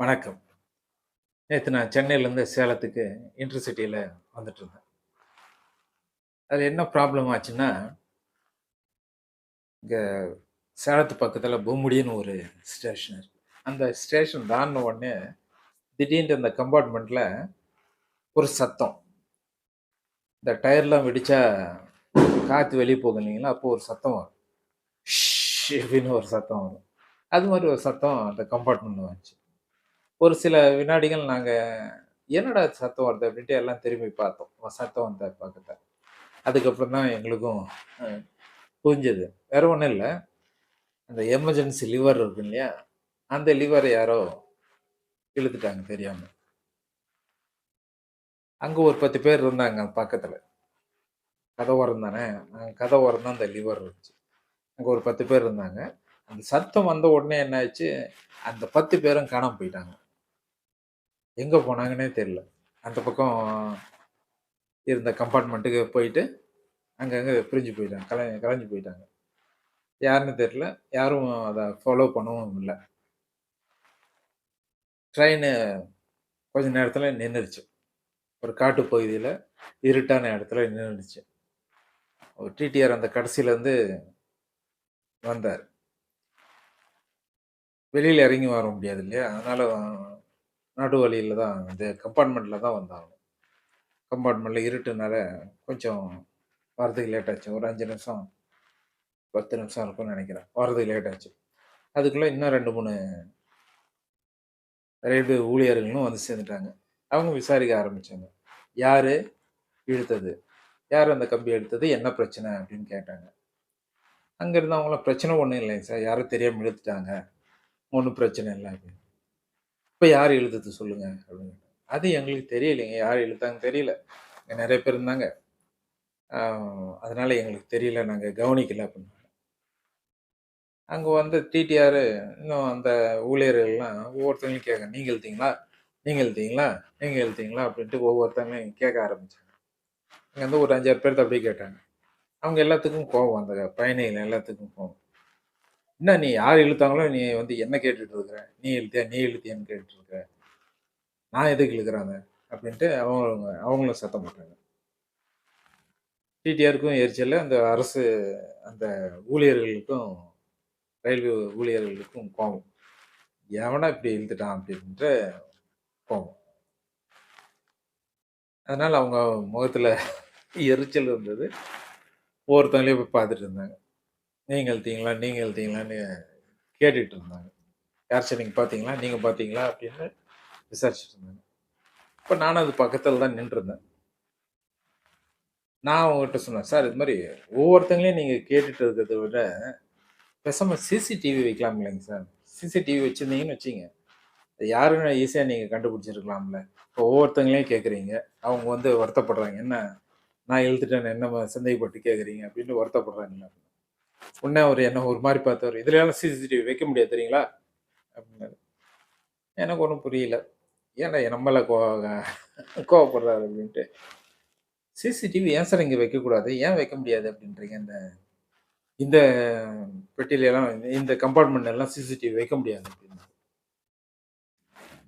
வணக்கம். நேற்று நான் சென்னையிலேருந்து சேலத்துக்கு இன்டர்சிட்டியில் வந்துட்டு இருந்தேன் அது என்ன ப்ராப்ளம் ஆச்சுன்னா இங்கே சேலத்து பக்கத்தில் பூமுடின்னு ஒரு ஸ்டேஷன் இருக்குது அந்த ஸ்டேஷன் தாண்டுன உடனே, திடீர்னு அந்த கம்பார்ட்மெண்ட்டில் ஒரு சத்தம். இந்த டயர்லாம் வெடித்தா காற்று வெளியே போகும் இல்லைங்களா? அப்போது ஒரு சத்தம் வரும். ஷ் அப்படின்னு ஒரு சத்தம் வரும். அது மாதிரி ஒரு சத்தம் அந்த கம்பார்ட்மெண்ட்ல வந்துச்சு. ஒரு சில வினாடிகள் நாங்கள் "என்னடா சத்தம் வருது?" அப்படின்ட்டு எல்லாம் திரும்பி பார்த்தோம். சத்தம் வந்த பக்கத்தை அதுக்கப்புறம் தான் எங்களுக்கும் புரிஞ்சது. வேற ஒன்றும் இல்லை அந்த எமர்ஜென்சி லிவர் இருக்கு இல்லையா? அந்த லிவர யாரோ இழுத்துட்டாங்க தெரியாமல் அங்கே ஒரு 10 பேர் இருந்தாங்க பக்கத்தில் கதை ஓரம் தானே. கதை ஓரம் தான் அந்த லிவர் இருந்துச்சு. அங்கே ஒரு 10 பேர் இருந்தாங்க. அந்த சத்தம் வந்த உடனே என்ன ஆச்சு, அந்த 10 பேரும் காணாமல் போயிட்டாங்க. எங்கே போனாங்கன்னே தெரில அந்த பக்கம் இருந்த கம்பார்ட்மெண்ட்டுக்கு போயிட்டு, அங்கங்கே பிரிஞ்சு போயிட்டாங்க. கலை கலைஞ்சு போயிட்டாங்க. யாருன்னு தெரியல. யாரும் அதை ஃபாலோ பண்ணவும் இல்லை ட்ரெயினு கொஞ்ச நேரத்தில் நின்றுடுச்சு ஒரு காட்டு பகுதியில் இருட்டான இடத்துல நின்றுடுச்சு ஒரு டிடிஆர் அந்த கடைசியிலேருந்து வந்தார் வெளியில் இறங்கி வர முடியாது இல்லையா? அதனால் நடு வழியில் தான் இந்த கம்பார்ட்மெண்ட்டில் தான் வந்தாங்க கம்பார்ட்மெண்ட்டில் இருட்டுனால கொஞ்சம் வரதுக்கு லேட் ஆச்சு. ஒரு அஞ்சு நிமிஷம், 10 நிமிஷம் இருக்கும்னு நினைக்கிறேன் வரதுக்கு லேட் ஆச்சு. அதுக்குள்ள இன்னும் 2, 3 ரயில்வே ஊழியர்களும் வந்து சேர்ந்துட்டாங்க. அவங்க விசாரிக்க ஆரம்பிச்சாங்க. யார் இழுத்தது? யார் அந்த கம்பி எடுத்தது என்ன பிரச்சனை?" அப்படின்னு கேட்டாங்க. அங்கேருந்து அவங்களாம் "பிரச்சனை ஒன்றும் இல்லைங்க சார். யாரும் தெரியாமல் இழுத்துட்டாங்க. ஒன்றும் பிரச்சனை இல்லை அப்படின்னு. இப்போ யார் இழுத்தது சொல்லுங்க" அப்படின்னு. "அது எங்களுக்கு தெரியலைங்க. யார் இழுத்தாங்கன்னு தெரியல. நிறைய பேர் இருந்தாங்க. அதனால எங்களுக்கு தெரியல. நாங்கள் கவனிக்கல" அப்படின்னாங்க. அங்கே வந்த டிடிஆர் இன்னும் அந்த ஊழியர்கள்லாம் ஒவ்வொருத்தவங்களையும் கேட்க, "நீங்க எழுதிங்களா நீங்க எழுத்தீங்களா நீங்க எழுதிங்களா அப்படின்ட்டு ஒவ்வொருத்தங்களையும் கேட்க ஆரம்பிச்சாங்க. அங்கேருந்து ஒரு 5, 6 பேர்த்த அப்படியே கேட்டாங்க. அவங்க எல்லாத்துக்கும் கோவம். அந்த பயணிகள் எல்லாத்துக்கும் கோவம். "என்ன நீ யார் இழுத்தாங்களோ நீ வந்து என்ன கேட்டுட்டு இருக்கிற? நீ இழுத்தியா? நீ இழுத்தியான்னு கேட்டுட்டு இருக்கிற நான் எதுக்கு இழுக்கிறாங்க அப்படின்ட்டு அவங்க அவங்களும் சத்தம் போட்டாங்க. டிடிஆருக்கும் எரிச்சலு, அந்த அரசு அந்த ஊழியர்களுக்கும் ரயில்வே ஊழியர்களுக்கும் கோபம் எவனா இப்படி இழுத்துட்டான்?" அப்படின்ற கோபம் அதனால் அவங்க முகத்தில் எரிச்சல் இருந்தது. ஒவ்வொருத்தவங்களையும் போய் பார்த்துட்டு இருந்தாங்க. "நீங்க எழுத்தீங்களா நீங்க எழுத்தீங்களான்னு கேட்டுட்டு இருந்தாங்க. "யாராச்சும் நீங்க பார்த்தீங்களா? நீங்க பார்த்தீங்களா?" அப்படின்னு விசாரிச்சுட்டு இருந்தாங்க. இப்போ நானும் அது பக்கத்துல தான் நின்றுருந்தேன் நான் அவங்ககிட்ட சொன்னேன், "சார் இது மாதிரி ஒவ்வொருத்தங்களையும் நீங்க கேட்டுட்டு இருக்கிறத விட, பேசாம சிசிடிவி வைக்கலாம் இல்லைங்க சார்? சிசிடிவி வச்சிருந்தீங்கன்னு வச்சிங்க யாருன்னு ஈஸியா நீங்க கண்டுபிடிச்சிருக்கலாம்ல. இப்போ ஒவ்வொருத்தங்களையும் கேட்குறீங்க. அவங்க வந்து வருத்தப்படுறாங்க. என்ன நான் இழுத்துட்டேன்னு என்ன சந்தேகப்பட்டு கேட்குறீங்க?" அப்படின்னு வருத்தப்படுறாங்கல்ல. உடனே அவர் என்ன ஒரு மாதிரி பார்த்தவர் "இதுலலாம் சிசிடிவி வைக்க முடியாது தெரியுங்களா?" அப்படின்னாரு. எனக்கு ஒன்றும் புரியல. ஏன்டா என் கோ கோவப்படுறாரு அப்படின்ட்டு. "சிசிடிவி ஏன் சார் இங்கே வைக்கக்கூடாது? ஏன் வைக்க முடியாது அப்படின்றீங்க? இந்த இந்த பெட்டியிலலாம் இந்த கம்பார்ட்மெண்ட் எல்லாம் சிசிடிவி வைக்க முடியாது" அப்படின்னு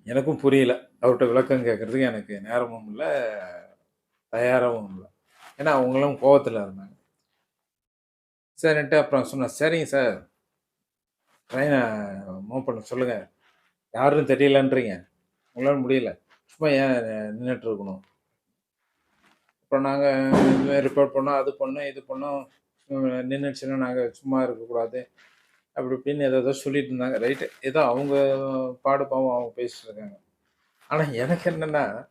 எனக்கும் புரியல. அவர்ட்ட விளக்கம் கேட்குறதுக்கு எனக்கு நேரமும் இல்லை தயாராகவும் இல்லை ஏன்னா அவங்களும் கோவத்தில் இருந்தாங்க. சரின்ட்டு அப்புறம் சொன்னேன், "சரிங்க சார். ட்ரெயினை மூவ் பண்ண சொல்லுங்கள் யாரும் தெரியலன்றீங்க. உங்களால் முடியல. சும்மா ஏன் நின்றுட்டு இருக்கணும்?" அப்புறம் நாங்கள் ரிப்போர்ட் பண்ணோம், அது பண்ணோம், இது பண்ணோம். நின்றுச்சுன்னா நாங்கள் சும்மா இருக்கக்கூடாது. அப்படி இப்படின்னு ஏதோ சொல்லிட்டு இருந்தாங்க. ரைட்டு. ஏதோ அவங்க பாடு பாவம் அவங்க பேசிட்டு இருக்காங்க. ஆனால் எனக்கு என்னன்னா,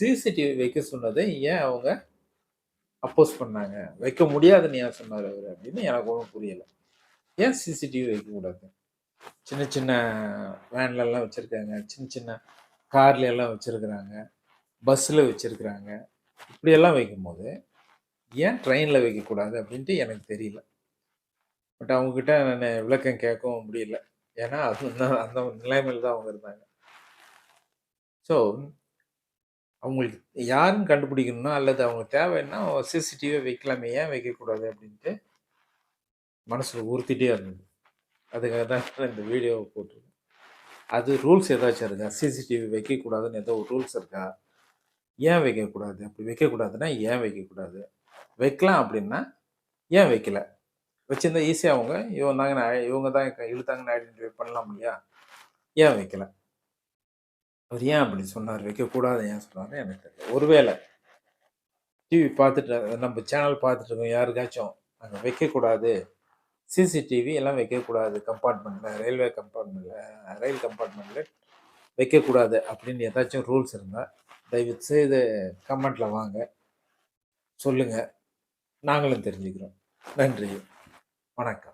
சிசிடிவி வைக்க சொன்னது ஏன் அவங்க அப்போஸ் பண்ணாங்க? வைக்க முடியாதுன்னு ஏன் சொன்னார் அவர் அப்படின்னு எனக்கு ஒன்றும் புரியல. ஏன் சிசிடிவி வைக்கக்கூடாது? சின்ன சின்ன வேன்லலாம் வச்சுருக்காங்க சின்ன சின்ன கார்ல எல்லாம் வச்சுருக்குறாங்க பஸ்ஸில் வச்சுருக்குறாங்க இப்படியெல்லாம் வைக்கும்போது, ஏன் ட்ரெயினில் வைக்கக்கூடாது? அப்படின்ட்டு எனக்கு தெரியல. பட் அவங்கக்கிட்ட நான் விளக்கம் கேட்கவும் முடியல. ஏன்னா அது அந்த நிலைமையில் தான் அவங்க இருந்தாங்க. ஸோ அவங்களுக்கு யாருன்னு கண்டுபிடிக்கணும்னா, அல்லது அவங்க தேவைன்னா சிசிடிவியே வைக்கலாமே, ஏன் வைக்கக்கூடாது? அப்படின்ட்டு மனசில் உறுத்திட்டே இருந்தது. அதுக்காக தான் இந்த வீடியோவை போட்டிருக்கேன். அது ரூல்ஸ் ஏதாச்சும் இருக்கா சிசிடிவி வைக்கக்கூடாதுன்னு ஏதோ ஒரு ரூல்ஸ் இருக்கா ஏன் வைக்கக்கூடாது அப்படி வைக்கக்கூடாதுன்னா ஏன் வைக்கக்கூடாது வைக்கலாம் அப்படின்னா ஏன் வைக்கல வச்சிருந்தா ஈஸியாக அவங்க இவங்க தாங்க நான் இவங்க தான் இழுத்தாங்கன்னு ஐடென்டிஃபை பண்ணலாம் இல்லையா ஏன் வைக்கல அவர் ஏன் அப்படி சொன்னார்? வைக்கக்கூடாது ஏன் சொன்னார் எனக்கு தெரியல. ஒருவேளை டிவி பார்த்துட்டு நம்ம சேனல் பார்த்துட்டு இருக்கோம் யாருக்காச்சும் அங்கே வைக்கக்கூடாது சிசிடிவி எல்லாம் வைக்கக்கூடாது கம்பார்ட்மெண்ட்டில் ரயில்வே கம்பார்ட்மெண்ட்டில் ரயில் கம்பார்ட்மெண்ட்டில் வைக்கக்கூடாது அப்படின்னு ஏதாச்சும் ரூல்ஸ் இருந்தால் தயவு செய்து கமெண்ட்டில் வாங்க. சொல்லுங்கள் நாங்களும் தெரிஞ்சுக்கிறோம். நன்றி. வணக்கம்.